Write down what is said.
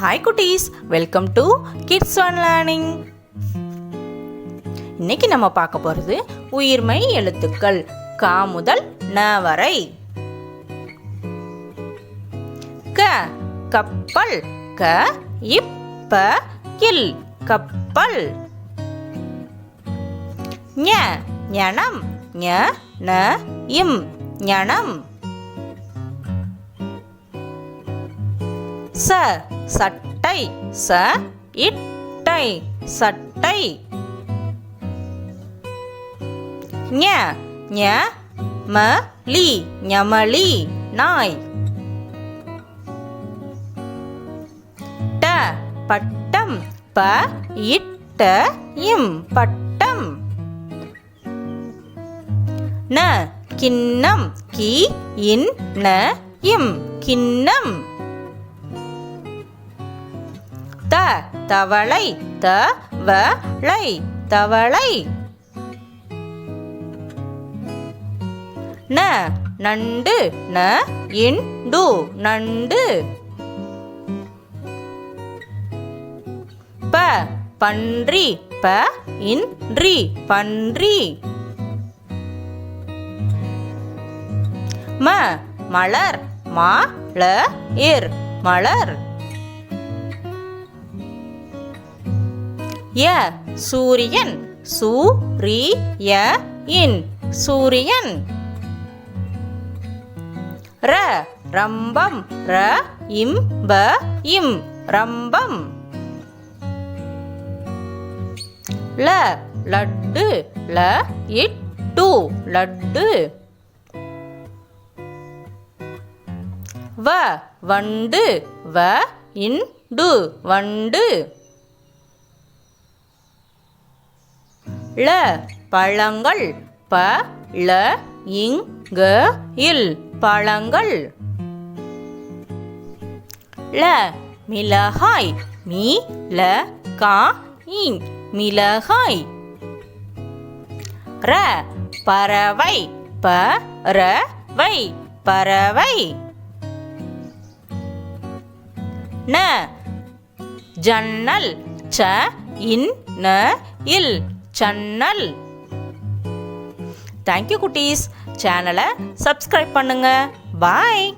Hi குட்டீஸ். Welcome to kids one learning இன்னைக்கு நம்ம பார்க்க போகிறது உயிர்மை எழுத்துக்கள் கா முதல் ந வரை. க கப்பல் க இப்ப கில் கப்பல். ஞ ஞனம் ஞ ந இம் ஞனம். ச சட்டை ச இட்டை சட்டை. ஞ ஞ ம லி ஞமலி நாய். ட பட்டம் ப இட்ட இம் பட்டம். ந கிண்ணம் கி இன் ந இம் கிண்ணம். த தவளை த வ ளை தவளை. ந நண்டு ந இண்டு நண்டு. ப பன்றி ப இன்றி பன்றி. ம மலர் மா ள இர் மலர். ய சூரியன் சூரிய இன் சூரியன். ர ரம்பம் ர இம்ப இம் ரம்பம். ல லட்டு ல இட் டு லட்டு. வ வண்டு வ இன் டு வண்டு. ள பழங்கள் ப ள க இல் பழங்கள். ல மிளகாய் மீ ல கா இங் மிளகாய். ர பறவை ப ர வை பறவை. ந ஜன்னல் ச இன் ந இல் சன்னல் தேங்க்யூ குட்டீஸ். சேனலை சப்ஸ்கிரைப் பண்ணுங்க. பாய்